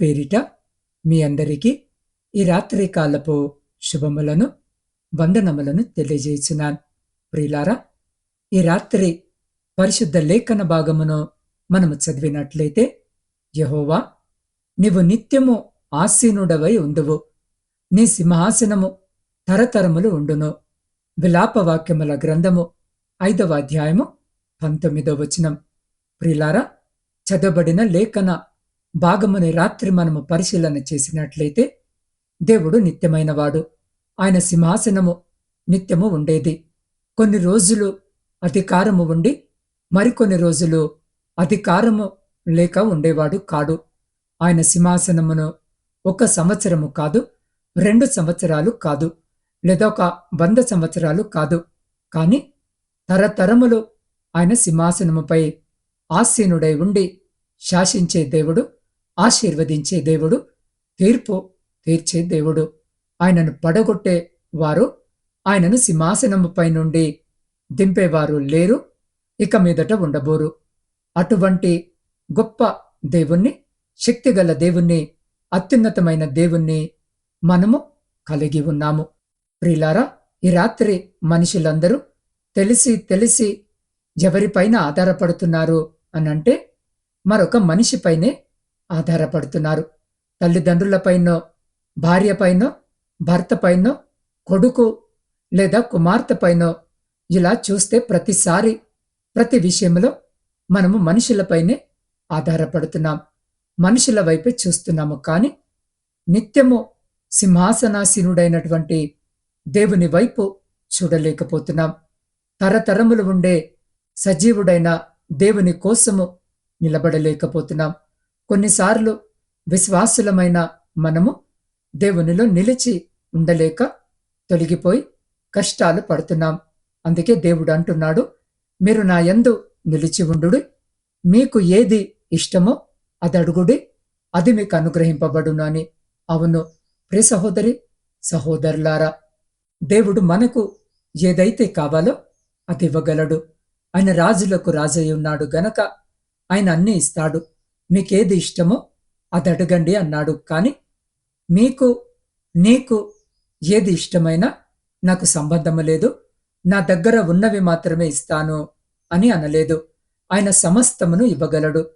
పేరిట మీ అందరికీ ఈ రాత్రి కాలపు శుభములను వందనములను తెలియజేస్తున్నాను. ప్రియులారా ఈ రాత్రి పరిశుద్ధ లేఖన భాగమును మనము చదివినట్లయితే యహోవా నీవు నిత్యము ఆసీనుడవై ఉండువు. నీ సింహాసనము తరతరములు ఉండును. విలాపవాక్యముల గ్రంథము ఐదవ అధ్యాయము పంతొమ్మిదవ వచనం. ప్రిలారా చదవబడిన లేఖన భాగముని రాత్రి మనము పరిశీలన చేసినట్లయితే దేవుడు నిత్యమైనవాడు. ఆయన సింహాసనము నిత్యము ఉండేది. కొన్ని రోజులు అధికారము ఉండి మరికొన్ని రోజులు అధికారము లేక ఉండేవాడు కాడు. ఆయన సింహాసనమును ఒక సంవత్సరము కాదు రెండు సంవత్సరాలు కాదు లేదా ఒక వంద సంవత్సరాలు కాదు. కాని తరతరములు ఆయన సింహాసనముపై ఆసీనుడై ఉండి శాసించే దేవుడు ఆశీర్వదించే దేవుడు తీర్పు తీర్చే దేవుడు. ఆయనను పడగొట్టే వారు ఆయనను సింహాసనముపై నుండి దింపేవారు లేరు ఇక మీదట ఉండబోరు. అటువంటి గొప్ప దేవుణ్ణి శక్తిగల దేవుణ్ణి అత్యున్నతమైన దేవుణ్ణి మనము కలిగి ఉన్నాము. ప్రిలారా ఈ రాత్రి మనుషులందరూ తెలిసి తెలిసి ఎవరిపైన ఆధారపడుతున్నారు అనంటే మరొక మనిషిపైనే ఆధారపడుతున్నారు. తల్లిదండ్రులపైనో భార్యపైనో భర్తపైనో కొడుకు లేదా కుమార్తెపైనో ఇలా చూస్తే ప్రతిసారి ప్రతి విషయంలో మనము మనుషులపైనే ఆధారపడుతున్నాం. మనుషుల వైపే చూస్తున్నాము కానీ నిత్యము సింహాసనాసీనుడైనటువంటి దేవుని వైపు చూడలేకపోతున్నాం. తరతరములు ఉండే సజీవుడైన దేవుని కోసము నిలబడలేకపోతున్నాం. కొన్నిసార్లు విశ్వాసులమైన మనము దేవునిలో నిలిచి ఉండలేక తొలగిపోయి కష్టాలు పడుతున్నాం. అందుకే దేవుడు అంటున్నాడు మీరు నా యందు నిలిచి ఉండు మీకు ఏది ఇష్టమో అది అడుగుడి. అది మీకు అనుగ్రహింపబడును అని. అవును ప్రి సహోదరి సహోదరులారా దేవుడు మనకు ఏదైతే కావాలో అది ఇవ్వగలడు. ఆయన రాజులకు రాజయ్య ఉన్నాడు గనక ఆయన అన్నీ ఇస్తాడు. మీకేది ఇష్టమో అది అడగండి అన్నాడు. కానీ మీకు నీకు ఏది ఇష్టమైనా నాకు సంబంధము లేదు. నా దగ్గర ఉన్నవి మాత్రమే ఇస్తాను అని అనలేదు. ఆయన సమస్తమును ఇవ్వగలడు.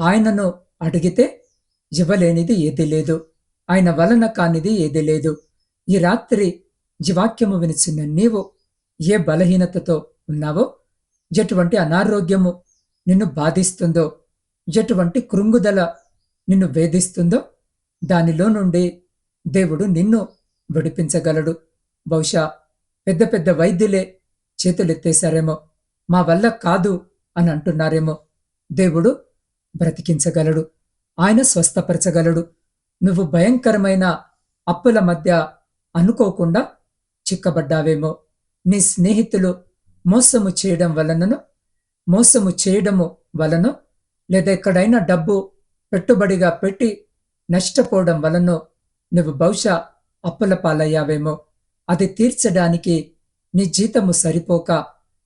ఆయనను అడిగితే ఇవ్వలేనిది ఏది లేదు. ఆయన వలన కానిది ఏది లేదు. ఈ రాత్రి జీవాక్యము వినిచిన నీవు ఏ బలహీనతతో ఉన్నావో ఎటువంటి అనారోగ్యము నిన్ను బాధిస్తుందో ఎటువంటి కృంగుదల నిన్ను వేధిస్తుందో దానిలో నుండి దేవుడు నిన్ను విడిపించగలడు. బహుశా పెద్ద పెద్ద వైద్యులే చేతులెత్తేశారేమో. మా వల్ల కాదు అని అంటున్నారేమో. దేవుడు బ్రతికించగలడు. ఆయన స్వస్థపరచగలడు. నువ్వు భయంకరమైన అప్పుల మధ్య అనుకోకుండా చిక్కబడ్డావేమో. నీ స్నేహితులు మోసము చేయడం వలనను మోసము చేయడము వలనో లేదా ఎక్కడైనా డబ్బు పెట్టుబడిగా పెట్టి నష్టపోవడం వలనో నువ్వు బహుశా అప్పుల పాలయ్యావేమో. అది తీర్చడానికి నీ జీతము సరిపోక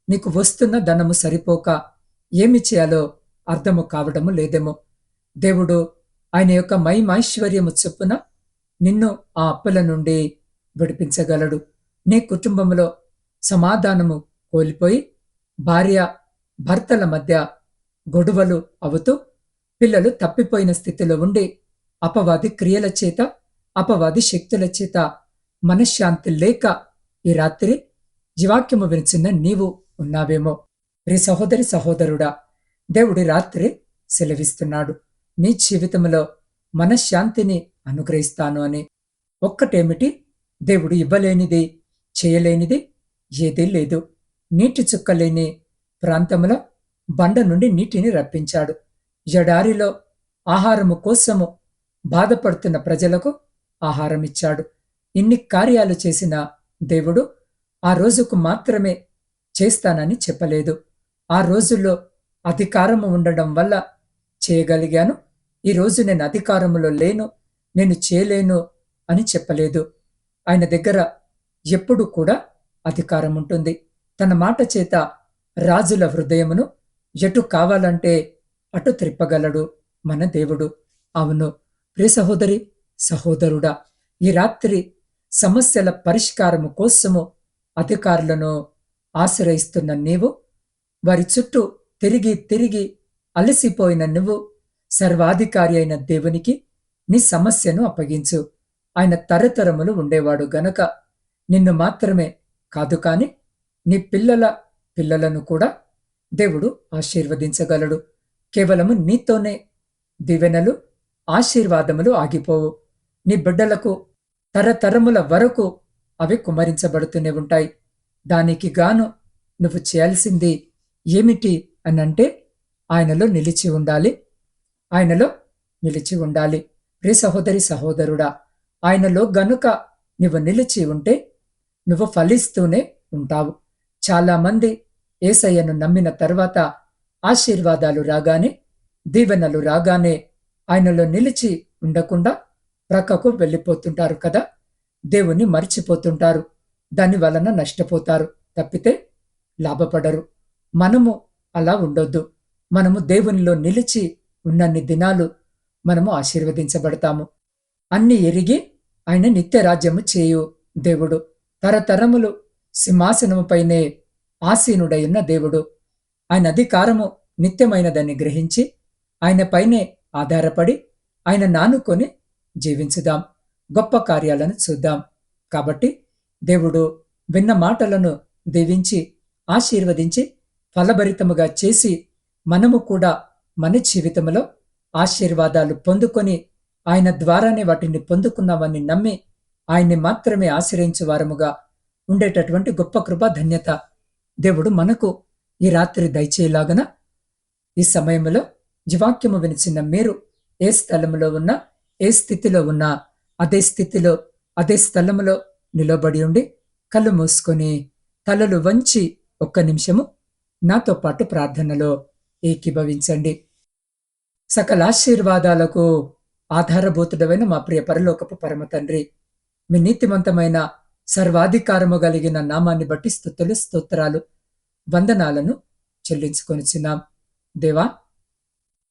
నీకు వస్తున్న ధనము సరిపోక ఏమి చేయాలో అర్థము కావడము లేదేమో. దేవుడు ఆయన యొక్క మహిమైశ్వర్యము చొప్పున నిన్ను ఆ అప్పుల నుండి విడిపించగలడు. నీ కుటుంబంలో సమాధానము కోల్పోయి భార్య భర్తల మధ్య గొడవలు అవుతూ పిల్లలు తప్పిపోయిన స్థితిలో ఉండి అపవాది క్రియల చేత అపవాది శక్తుల చేత మనశ్శాంతి లేక ఈ రాత్రి జీవాక్యము వినిచిన నీవు ఉన్నావేమో. రే సహోదరి సహోదరుడా దేవుడి రాత్రి సెలవిస్తున్నాడు. నీ జీవితంలో మనశ్శాంతిని అనుగ్రహిస్తాను అని. ఒక్కటేమిటి? దేవుడు ఇవ్వలేనిది చేయలేనిది ఏదీ లేదు. నీటి చుక్కలేని ప్రాంతంలో బండ నుండి నీటిని రప్పించాడు. ఎడారిలో ఆహారము కోసము బాధపడుతున్న ప్రజలకు ఆహారమిచ్చాడు. ఇన్ని కార్యాలు చేసిన దేవుడు ఆ రోజుకు మాత్రమే చేస్తానని చెప్పలేదు. ఆ రోజుల్లో అధికారము ఉండడం వల్ల చేయగలిగాను. ఈరోజు నేను అధికారములో లేను నేను చేయలేను అని చెప్పలేదు. ఆయన దగ్గర ఎప్పుడు కూడా అధికారం ఉంటుంది తన మాట చేత రాజుల హృదయమును ఎటు కావాలంటే అటు త్రిప్పగలడు మన దేవుడు. అవును ప్రియ సహోదరి సహోదరుడా ఈ రాత్రి సమస్యల పరిష్కారము కోసము అధికారులను ఆశ్రయిస్తున్న నీవు వారి చుట్టూ తిరిగి తిరిగి అలసిపోయిన నువ్వు సర్వాధికారి అయిన దేవునికి నీ సమస్యను అప్పగించు. ఆయన తరతరములు ఉండేవాడు గనక నిన్ను మాత్రమే కాదు కాని నీ పిల్లల పిల్లలను కూడా దేవుడు ఆశీర్వదించగలడు. కేవలము నీతోనే దీవెనలు ఆశీర్వాదములు ఆగిపోవు. నీ బిడ్డలకు తరతరముల వరకు అవి కుమరించబడుతూనే ఉంటాయి. దానికి గాను నువ్వు చేయాల్సింది ఏమిటి అనంటే ఆయనలో నిలిచి ఉండాలి. ఆయనలో నిలిచి ఉండాలి. ప్రి సహోదరి సహోదరుడా ఆయనలో గనుక నువ్వు నిలిచి ఉంటే నువ్వు ఫలిస్తూనే ఉంటావు. చాలామంది ఏసయ్యను నమ్మిన తర్వాత ఆశీర్వాదాలు రాగానే దీవెనలు రాగానే ఆయనలో నిలిచి ఉండకుండా ప్రక్కకు వెళ్ళిపోతుంటారు కదా? దేవుణ్ణి మర్చిపోతుంటారు. దాని వలన నష్టపోతారు. తప్పితే లాభపడరు. మనము అలా ఉండొద్దు. మనము దేవునిలో నిలిచి ఉన్నన్ని దినాలు మనము ఆశీర్వదించబడతాము. అన్ని ఎరిగి ఆయన నిత్యరాజ్యము చేయు దేవుడు. తరతరములు సింహాసనముపైనే ఆసీనుడైన దేవుడు. ఆయన అధికారము నిత్యమైనదని గ్రహించి ఆయన పైనే ఆధారపడి ఆయన నానుకొని జీవించుదాం. గొప్ప కార్యాలను చూద్దాం. కాబట్టి దేవుడు విన్న మాటలను దీవించి ఆశీర్వదించి ఫలభరితముగా చేసి మనము కూడా మన జీవితంలో ఆశీర్వాదాలు పొందుకొని ఆయన ద్వారానే వాటిని పొందుకున్నామని నమ్మి ఆయన్ని మాత్రమే ఆశ్రయించు వారముగా ఉండేటటువంటి గొప్ప కృప ధన్యత దేవుడు మనకు ఈ రాత్రి దయచేయలాగన ఈ సమయంలో జీవాక్యము వినిచిన మీరు ఏ స్థలంలో ఉన్నా ఏ స్థితిలో ఉన్నా అదే స్థితిలో అదే స్థలములో నిలబడి ఉండి కళ్ళు మూసుకొని తలలు వంచి ఒక్క నిమిషము నాతో పాటు ప్రార్థనలో ఏకీభవించండి. సకల ఆశీర్వాదాలకు ఆధారభూతుడమైన మా ప్రియ పరలోకపు పరమ తండ్రి మీ నీతిమంతమైన సర్వాధికారము కలిగిన నామాన్ని బట్టి స్థుతులు స్తోత్రాలు వందనాలను చెల్లించుకొనిచున్నాం దేవా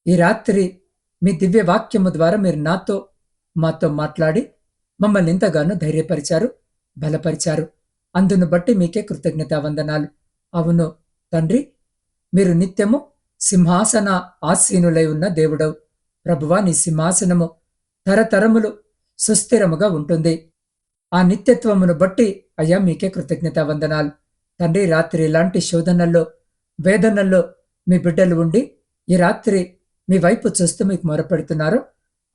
ఈ రాత్రి మీ దివ్య వాక్యము ద్వారా మీరు నాతో మాతో మాట్లాడి మమ్మల్ని ఎంతగానో ధైర్యపరిచారు బలపరిచారు. అందును బట్టి మీకే కృతజ్ఞత వందనాలు. అవును తండ్రి మీరు నిత్యము సింహాసన ఆసీనులై ఉన్న దేవుడవు. ప్రభువా నీ సింహాసనము తరతరములు సుస్థిరముగా ఉంటుంది. ఆ నిత్యత్వమును బట్టి అయ్యా మీకే కృతజ్ఞత వందనాలు. తండ్రి రాత్రి ఇలాంటి శోధనల్లో వేదనల్లో మీ బిడ్డలు ఉండి ఈ రాత్రి మీ వైపు చూస్తూ మీకు మొరపెడుతున్నారు.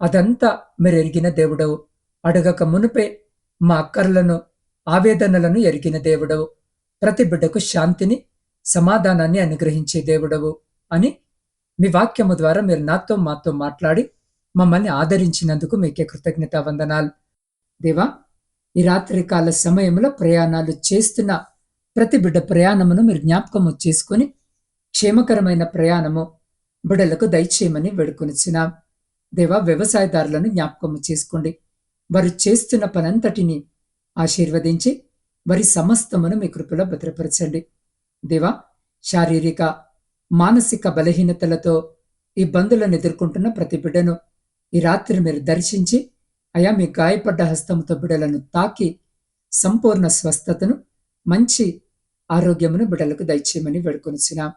అదంతా మీరు ఎరిగిన దేవుడవు. అడగక మునుపే మా అక్కర్లను ఆవేదనలను ఎరిగిన దేవుడవు. ప్రతి బిడ్డకు శాంతిని సమాధానాన్ని అనుగ్రహించే దేవుడవు అని మీ వాక్యము ద్వారా మీరు నాతో మాతో మాట్లాడి మమ్మల్ని ఆదరించినందుకు మీకే కృతజ్ఞత వందనాలు. దేవా ఈ రాత్రి కాల సమయంలో ప్రయాణాలు చేస్తున్న ప్రతి బిడ్డ ప్రయాణమును మీరు జ్ఞాపకము చేసుకొని క్షేమకరమైన ప్రయాణము బిడ్డలకు దయచేయమని వేడుకొనిచ్చినాం దేవా వ్యవసాయదారులను జ్ఞాపకము చేసుకోండి. వారు చేస్తున్న పనంతటిని ఆశీర్వదించి వారి సమస్తమును మీ కృపలో భద్రపరచండి. దేవా శారీరక మానసిక బలహీనతలతో ఇబ్బందులను ఎదుర్కొంటున్న ప్రతి బిడ్డను ఈ రాత్రి మీరు దర్శించి అయా మీ గాయపడ్డ హస్తముతో బిడలను తాకి సంపూర్ణ స్వస్థతను మంచి ఆరోగ్యమును బిడలకు దయచేయమని వేడుకొనిచ్చినాం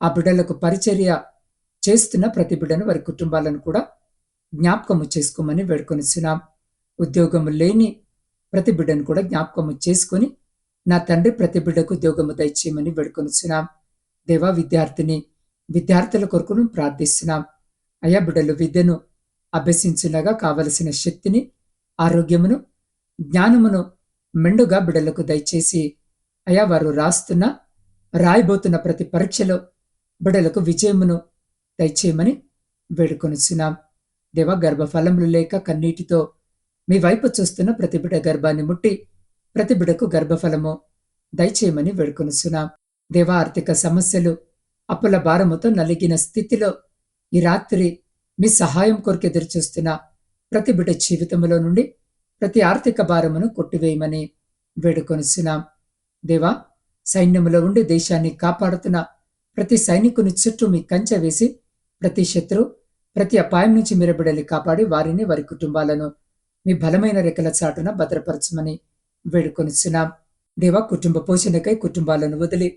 ఆ బిడలకు పరిచర్య చేస్తున్న ప్రతి బిడను వారి కుటుంబాలను కూడా జ్ఞాపకము చేసుకోమని వేడుకొనిచ్చినాం ఉద్యోగము లేని ప్రతి బిడ్డను కూడా జ్ఞాపకము చేసుకొని నా తండ్రి ప్రతి బిడ్డకు ఉద్యోగము దయచేయమని వేడుకొనిచ్చున్నాం దేవా విద్యార్థిని విద్యార్థుల కొరకును ప్రార్థిస్తున్నాం. అయా బిడ్డలు విద్యను అభ్యసించులాగా కావలసిన శక్తిని ఆరోగ్యమును జ్ఞానమును మెండుగా బిడలకు దయచేసి అయా వారు రాస్తున్న రాయబోతున్న ప్రతి పరీక్షలో బిడలకు విజయమును దయచేయమని వేడుకొనిచున్నాం. దేవ గర్భఫలములు లేక కన్నీటితో మీ వైపు చూస్తున్న ప్రతి బిడ గర్భాన్ని ముట్టి ప్రతి బిడకు గర్భఫలము దయచేయమని వేడుకొనిచున్నాం. దేవ ఆర్థిక సమస్యలు అప్పుల భారముతో నలిగిన స్థితిలో ఈ రాత్రి మీ సహాయం కొరకు ఎదురుచూస్తున్న ప్రతి బిడ్డ జీవితంలో నుండి ప్రతి ఆర్థిక భారమును కొట్టివేయమని వేడుకొనిస్తున్నాం దేవా సైన్యములో ఉండి దేశాన్ని కాపాడుతున్న ప్రతి సైనికుని చుట్టూ మీ కంచె వేసి ప్రతి శత్రు ప్రతి అపాయం నుంచి మీరు కాపాడి వారిని వారి కుటుంబాలను మీ బలమైన రెక్కల చాటున భద్రపరచమని వేడుకొనిస్తున్నాం దేవా కుటుంబ పోషణకై కుటుంబాలను వదిలి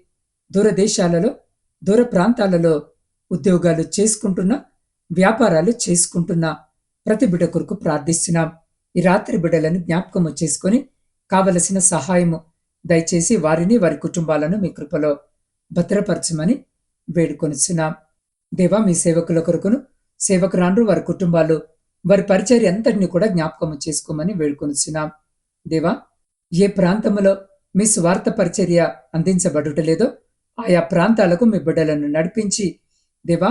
దూరదేశాలలో దూర ప్రాంతాలలో ఉద్యోగాలు చేసుకుంటున్న వ్యాపారాలు చేసుకుంటున్న ప్రతి బిడ్డ కొరకు ప్రార్థిస్తున్నాం. ఈ రాత్రి బిడ్డలను జ్ఞాపకము చేసుకొని కావలసిన సహాయము దయచేసి వారిని వారి కుటుంబాలను మీ కృపలో భద్రపరచమని వేడుకొనిచున్నాం. దేవా మీ సేవకుల కొరకును సేవకురాండ్రు వారి కుటుంబాలు వారి పరిచర్య అంతటిని కూడా జ్ఞాపకము చేసుకోమని వేడుకొనిచున్నాం. దేవా ఏ ప్రాంతంలో మీ స్వార్థ పరిచర్య అందించబడుటలేదో ఆయా ప్రాంతాలకు మీ బిడ్డలను నడిపించి దేవా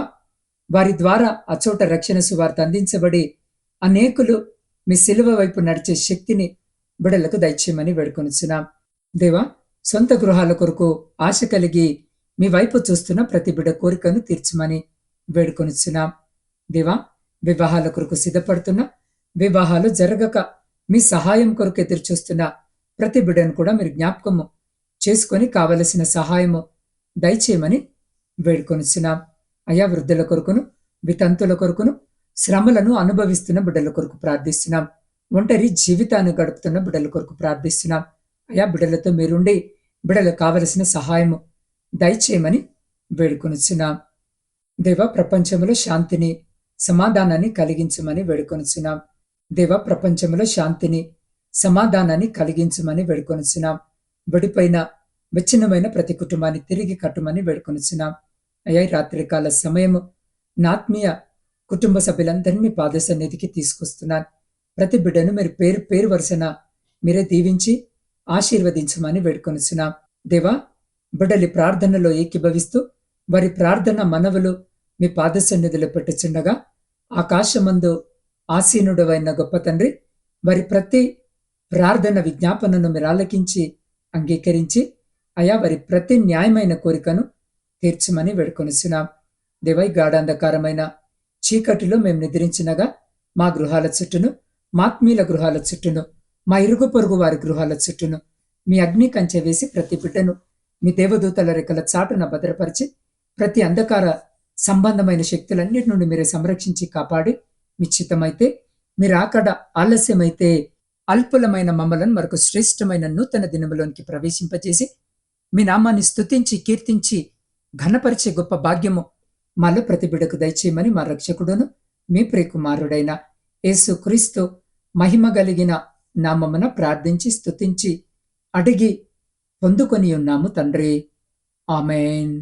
వారి ద్వారా అచోట రక్షణ సువార్త అందించబడి అనేకులు మీ సిలువ వైపు నడిచే శక్తిని బిడలకు దయచేయమని వేడుకొనిచున్నాం. దేవా సొంత గృహాల కొరకు ఆశ కలిగి మీ వైపు చూస్తున్న ప్రతి బిడ కోరికను తీర్చమని వేడుకొనిచున్నాం. దేవా వివాహాల కొరకు సిద్ధపడుతున్న వివాహాలు జరగక మీ సహాయం కొరకు ఎదురు చూస్తున్న ప్రతి బిడను కూడా మీరు జ్ఞాపకము చేసుకొని కావలసిన సహాయము దయచేయమని వేడుకొనిచున్నాం. అయా వృద్ధుల కొరకును వితంతుల కొరకును శ్రమలను అనుభవిస్తున్న బిడ్డల కొరకు ప్రార్థిస్తున్నాం. ఒంటరి జీవితాన్ని గడుపుతున్న బిడ్డల కొరకు ప్రార్థిస్తున్నాం. అయా బిడ్డలతో మీరుండి బిడ్డలకు కావలసిన సహాయము దయచేయమని వేడుకొనుచున్నాం. దేవ ప్రపంచంలో శాంతిని సమాధానాన్ని కలిగించమని వేడుకొనుచున్నాం. దేవ ప్రపంచంలో శాంతిని సమాధానాన్ని కలిగించమని వేడుకొనుచున్నాం. విడిపోయిన విచ్ఛిన్నమైన ప్రతి కుటుంబాన్ని తిరిగి కట్టుమని వేడుకొనుచున్నాం. అయ్యా రాత్రికాల సమయము నాత్మీయ కుటుంబ సభ్యులందరినీ మీ పాద సన్నిధికి తీసుకొస్తున్నాను. ప్రతి బిడ్డను మీరు పేరు పేరు వరుసన మీరే దీవించి ఆశీర్వదించమని వేడుకొనిచున్నాం. దేవా బిడ్డలి ప్రార్థనలో ఏకీభవిస్తూ వారి ప్రార్థన మనవులు మీ పాద సన్నిధిలో పెట్టుచుండగా ఆకాశమందు ఆసీనుడవైన గొప్ప తండ్రి వారి ప్రతి ప్రార్థన విజ్ఞాపనను మీరు ఆలకించి అంగీకరించి అయా వారి ప్రతి న్యాయమైన కోరికను తీర్చమని వేడుకొనిస్తున్నాం దేవై గాఢాంధకారమైన చీకటిలో మేము నిద్రించినగా మా గృహాల చుట్టూను మాత్మీల గృహాల చుట్టూను మా ఇరుగు పొరుగు వారి గృహాల చుట్టూను మీ అగ్ని కంచె వేసి ప్రతి బిడ్డను మీ దేవదూతల రెక్కల చాటున భద్రపరిచి ప్రతి అంధకార సంబంధమైన శక్తులన్నిటి నుండి మీరే సంరక్షించి కాపాడి మీ చిత్తమైతే మీరు ఆకడ ఆలస్యమైతే అల్పులమైన మమ్మలను మరొక శ్రేష్టమైన నూతన దినములోనికి ప్రవేశింపజేసి మీ నామాన్ని స్తుతించి కీర్తించి ఘనపరిచే గొప్ప భాగ్యము మాలో ప్రతి బిడకు దయచేయమని మా రక్షకుడును మీ ప్రియకుమారుడైన యేసు క్రీస్తు మహిమ కలిగిన నామమున ప్రార్థించి స్తుతించి అడిగి పొందుకొని ఉన్నాము తండ్రి. ఆమెన్.